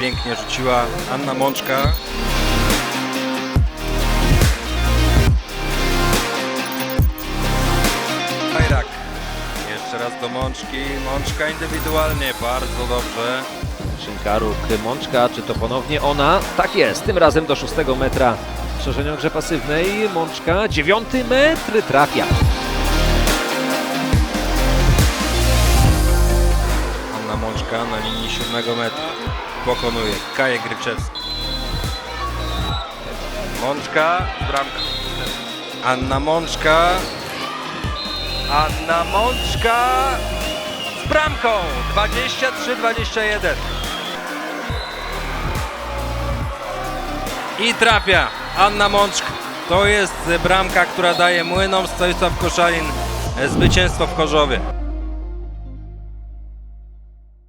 pięknie rzuciła Anna Mączka. Fajrak. Jeszcze raz do Mączki. Mączka indywidualnie, bardzo dobrze. Szynkaruk, Mączka, czy to ponownie ona? Tak jest, tym razem do szóstego metra w szerzeniu grze pasywnej. Mączka, dziewiąty metr, trafia. Anna Mączka na linii siódmego metra. Pokonuje Kajek Gryczewski. Mączka, bramka. Anna Mączka. Anna Mączka z bramką 23-21. I trafia Anna Mączka. To jest bramka, która daje młynom Stanisław Koszalin zwycięstwo w Chorzowie.